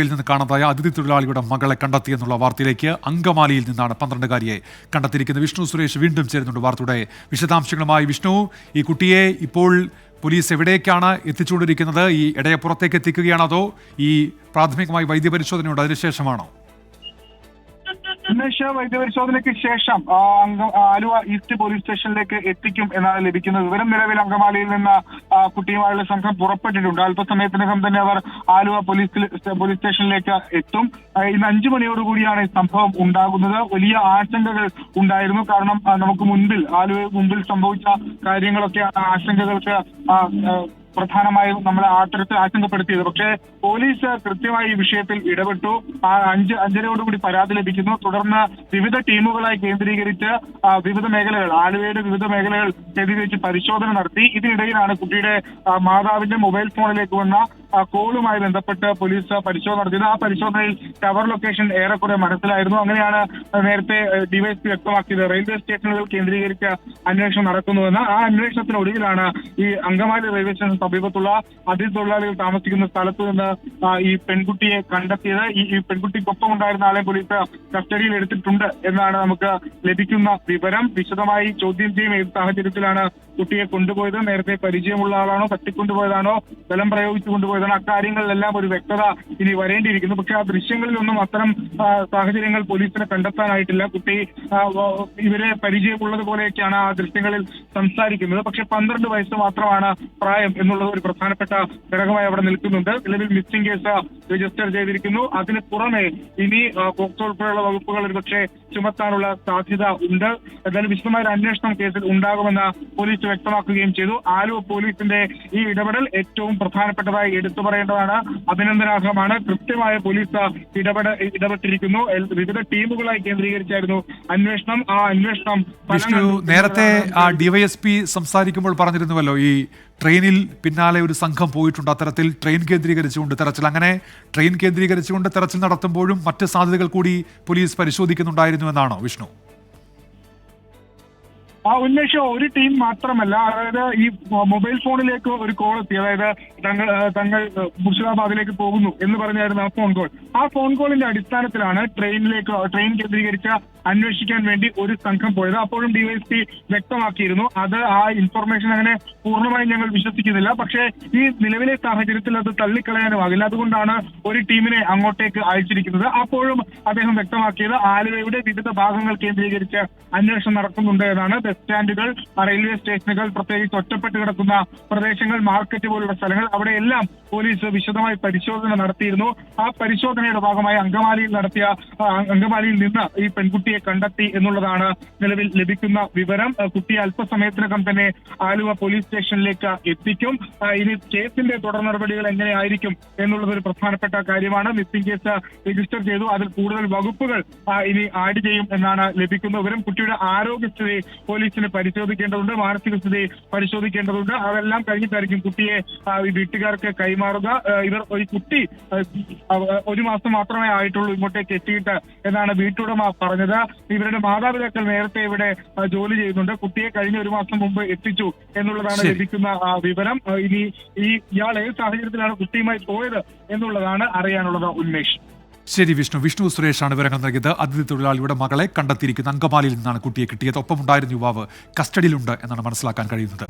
ിൽ നിന്ന് കാണാതായ അതിഥി തൊഴിലാളിയുടെ മകളെ കണ്ടെത്തിയെന്നുള്ള വാർത്തയിലേക്ക് അങ്കമാലിയിൽ നിന്നാണ് പന്ത്രണ്ടുകാരിയെ കണ്ടെത്തിയിരിക്കുന്നത്. വിഷ്ണു സുരേഷ് വീണ്ടും ചേരുന്നുണ്ട് വാർത്തയുടെ വിശദാംശങ്ങളുമായി. വിഷ്ണു ഈ കുട്ടിയെ ഇപ്പോൾ പോലീസ് എവിടേക്കാണ് എത്തിച്ചുകൊണ്ടിരിക്കുന്നത്? ഈ ഇടയപ്പുറത്തേക്ക് എത്തിക്കുകയാണോ അതോ ഈ പ്രാഥമികമായി വൈദ്യപരിശോധനയുണ്ട്? അതിനുശേഷമാണോ ഉന്മേഷ വൈദ്യപരിശോധനയ്ക്ക് ശേഷം ആലുവ ഈസ്റ്റ് പോലീസ് സ്റ്റേഷനിലേക്ക് എത്തിക്കും എന്നാണ് ലഭിക്കുന്ന വിവരം നിലവിൽ അങ്കമാലിയിൽ നിന്ന് കുട്ടിയുമായുള്ള സംഘം പുറപ്പെട്ടിട്ടുണ്ട്. അല്പസമയത്തിനകം തന്നെ അവർ ആലുവ പോലീസ് പോലീസ് സ്റ്റേഷനിലേക്ക് എത്തും. ഇന്ന് അഞ്ചു മണിയോടുകൂടിയാണ് സംഭവം ഉണ്ടാകുന്നത്. വലിയ ആശങ്കകൾ ഉണ്ടായിരുന്നു. കാരണം നമുക്ക് മുൻപിൽ ആലുവ മുമ്പിൽ സംഭവിച്ച കാര്യങ്ങളൊക്കെ ആശങ്കകൾക്ക് പ്രധാനമായും നമ്മളെ അത്തരത്തിൽ ആശങ്കപ്പെടുത്തിയത്. പക്ഷേ പോലീസ് കൃത്യമായി ഈ വിഷയത്തിൽ ഇടപെട്ടു. ആ അഞ്ച് അഞ്ചരയോടുകൂടി പരാതി ലഭിക്കുന്നു. തുടർന്ന് വിവിധ ടീമുകളായി കേന്ദ്രീകരിച്ച് വിവിധ മേഖലകൾ ആലുവയുടെ വിവിധ മേഖലകൾ കേന്ദ്രീകരിച്ച് പരിശോധന നടത്തി. ഇതിനിടയിലാണ് കുട്ടിയുടെ മാതാവിന്റെ മൊബൈൽ ഫോണിലേക്ക് വന്ന കോളുമായി ബന്ധപ്പെട്ട് പോലീസ് പരിശോധന നടത്തിയത് ആ പരിശോധനയിൽ ടവർ ലൊക്കേഷൻ ഏറെക്കുറെ മനസ്സിലായിരുന്നു. അങ്ങനെയാണ് നേരത്തെ ഡിവൈഎസ്പി വ്യക്തമാക്കിയത്. റെയിൽവേ സ്റ്റേഷനുകൾ കേന്ദ്രീകരിച്ച അന്വേഷണം നടക്കുന്നുവെന്ന് ആ അന്വേഷണത്തിനൊടുവിലാണ് ഈ അങ്കമാലി റെയിൽവേ സ്റ്റേഷൻ സമീപത്തുള്ള അതിഥി തൊഴിലാളികൾ താമസിക്കുന്ന സ്ഥലത്ത് നിന്ന് ഈ പെൺകുട്ടിയെ കണ്ടെത്തിയത്. ഈ പെൺകുട്ടിക്കൊപ്പം ഉണ്ടായിരുന്ന ആളെ പോലീസ് കസ്റ്റഡിയിൽ എടുത്തിട്ടുണ്ട് എന്നാണ് നമുക്ക് ലഭിക്കുന്ന വിവരം. വിശദമായി ചോദ്യം ചെയ്യും ഏത് സാഹചര്യത്തിലാണ് കുട്ടിയെ കൊണ്ടുപോയത്. നേരത്തെ പരിചയമുള്ള ആളാണോ തട്ടിക്കൊണ്ടുപോയതാണോ ബലം പ്രയോഗിച്ചു കൊണ്ടുപോയതാണോ അക്കാര്യങ്ങളിലെല്ലാം ഒരു വ്യക്തത ഇനി വരേണ്ടിയിരിക്കുന്നു. പക്ഷെ ആ ദൃശ്യങ്ങളിലൊന്നും അത്തരം സാഹചര്യങ്ങൾ പോലീസിനെ കണ്ടെത്താനായിട്ടില്ല. കുട്ടി ഇവരെ പരിചയമുള്ളത് പോലെയൊക്കെയാണ് ആ ദൃശ്യങ്ങളിൽ സംസാരിക്കുന്നത്. പക്ഷെ പന്ത്രണ്ട് വയസ്സ് മാത്രമാണ് പ്രായം എന്നുള്ളത് ഒരു പ്രധാനപ്പെട്ട ഘടകമായി അവിടെ നിൽക്കുന്നുണ്ട്. നിലവിൽ മിസ്സിംഗ് കേസ് രജിസ്റ്റർ ചെയ്തിരിക്കുന്നു. അതിന് പുറമെ ഇനി പോക്സോ ഉൾപ്പെടെയുള്ള വകുപ്പുകൾ ഒരുപക്ഷെ ചുമത്താനുള്ള സാധ്യത ഉണ്ട്. എന്തായാലും വിശദമായ അന്വേഷണം കേസിൽ ഉണ്ടാകുമെന്ന് പോലീസ് വ്യക്തമാക്കുകയും ചെയ്തു. ആലുവ പോലീസിന്റെ ഈ ഇടപെടൽ ഏറ്റവും പ്രധാനപ്പെട്ടതായി എടുത്തു പറയേണ്ടതാണ്. അഭിനന്ദനാർഹമാണ്. കൃത്യമായ പോലീസ് ഇടപെട ഇടപെട്ടിരിക്കുന്നു. വിവിധ ടീമുകളായി കേന്ദ്രീകരിച്ചായിരുന്നു അന്വേഷണം. ആ അന്വേഷണം നേരത്തെ ആ ഡിവൈഎസ്പി സംസാരിക്കുമ്പോൾ പറഞ്ഞിരുന്നുവല്ലോ ഈ ട്രെയിനിൽ പിന്നാലെ ഒരു സംഘം പോയിട്ടുണ്ട് അത്തരത്തിൽ ട്രെയിൻ കേന്ദ്രീകരിച്ചുകൊണ്ട് തെരച്ചിൽ. അങ്ങനെ ട്രെയിൻ കേന്ദ്രീകരിച്ചുകൊണ്ട് തെരച്ചിൽ നടത്തുമ്പോഴും മറ്റ് സാധ്യതകൾ കൂടി പോലീസ് പരിശോധിക്കുന്നുണ്ടായിരുന്നു എന്നാണോ വിഷ്ണു? ആ ഉന്മേഷം ഒരു ടീം മാത്രമല്ല അതായത് ഈ മൊബൈൽ ഫോണിലേക്ക് ഒരു കോൾ എത്തി. അതായത് തങ്ങൾ തങ്ങൾ മുർഷിദാബാദിലേക്ക് പോകുന്നു എന്ന് പറഞ്ഞായിരുന്നു ആ ഫോൺ കോൾ ആ ഫോൺ കോളിന്റെ അടിസ്ഥാനത്തിലാണ് ട്രെയിനിലേക്ക് ട്രെയിൻ കേന്ദ്രീകരിച്ച അന്വേഷിക്കാൻ വേണ്ടി ഒരു സംഘം പോയത്. അപ്പോഴും ഡിവൈഎസ്പി വ്യക്തമാക്കിയിരുന്നു. അത് ആ ഇൻഫർമേഷൻ അങ്ങനെ പൂർണമായും ഞങ്ങൾ വിശ്വസിക്കുന്നില്ല. പക്ഷേ ഈ നിലവിലെ സാഹചര്യത്തിൽ അത് തള്ളിക്കളയാനുമാകില്ല. അതുകൊണ്ടാണ് ഒരു ടീമിനെ അങ്ങോട്ടേക്ക് അയച്ചിരിക്കുന്നത്. അപ്പോഴും അദ്ദേഹം വ്യക്തമാക്കിയത് ആലുവയുടെ വിവിധ ഭാഗങ്ങൾ കേന്ദ്രീകരിച്ച് അന്വേഷണം നടക്കുന്നുണ്ട് എന്നാണ് ബസ് സ്റ്റാൻഡുകൾ റെയിൽവേ സ്റ്റേഷനുകൾ പ്രത്യേകിച്ച് ഒറ്റപ്പെട്ട് കിടക്കുന്ന പ്രദേശങ്ങൾ മാർക്കറ്റ് പോലുള്ള സ്ഥലങ്ങൾ അവിടെയെല്ലാം പോലീസ് വിശദമായി പരിശോധന നടത്തിയിരുന്നു. ആ പരിശോധനയുടെ ഭാഗമായി അങ്കമാലിയിൽ നടത്തിയ അങ്കമാലിയിൽ നിന്ന് ഈ പെൺകുട്ടിയെ കണ്ടെത്തി എന്നുള്ളതാണ് നിലവിൽ ലഭിക്കുന്ന വിവരം. കുട്ടിയെ അല്പസമയത്തിനകം തന്നെ ആലുവ പോലീസ് സ്റ്റേഷനിലേക്ക് എത്തിക്കും. ഇനി കേസിന്റെ തുടർ നടപടികൾ എങ്ങനെയായിരിക്കും എന്നുള്ളത് ഒരു പ്രധാനപ്പെട്ട കാര്യമാണ്. മിസ്സിംഗ് കേസ് രജിസ്റ്റർ ചെയ്തു. അതിൽ കൂടുതൽ വകുപ്പുകൾ ഇനി ആഡ് ചെയ്യും എന്നാണ് ലഭിക്കുന്ന വിവരം. കുട്ടിയുടെ ആരോഗ്യസ്ഥിതി പോലീസിന് പരിശോധിക്കേണ്ടതുണ്ട് മാനസിക സ്ഥിതി പരിശോധിക്കേണ്ടതുണ്ട്. അതെല്ലാം കഴിഞ്ഞിട്ടായിരിക്കും കുട്ടിയെ വീട്ടുകാർക്ക് കൈമാറുക. ഇവർ ഈ കുട്ടി ഒരു മാസം മാത്രമേ ആയിട്ടുള്ളൂ ഇങ്ങോട്ടേക്ക് എത്തിയിട്ട് എന്നാണ് വീട്ടുടമ പറഞ്ഞത്. ഇവരുടെ മാതാപിതാക്കൾ നേരത്തെ ഇവിടെ ജോലി ചെയ്യുന്നുണ്ട്. കുട്ടിയെ കഴിഞ്ഞ ഒരു മാസം മുമ്പ് എത്തിച്ചു എന്നുള്ളതാണ്. ലഭിക്കുന്ന ആ, വിവരം. ഇനി ഈ ഇയാൾ ഏത് സാഹചര്യത്തിലാണ് കുട്ടിയുമായി പോയത് എന്നുള്ളതാണ് അറിയാനുള്ളത് ഉന്മേഷ്. ശരി വിഷ്ണു. വിഷ്ണു സുരേഷാണ് വിവരങ്ങൾ നൽകിയത്. അതിഥി തൊഴിലാളിയുടെ മകളെ കണ്ടെത്തിയിരിക്കുന്ന അങ്കമാലിയിൽ നിന്നാണ് കുട്ടിയെ കിട്ടിയത്. ഒപ്പമുണ്ടായിരുന്ന യുവാവ് കസ്റ്റഡിയിലുണ്ട് എന്നാണ് മനസ്സിലാക്കാൻ കഴിയുന്നത്.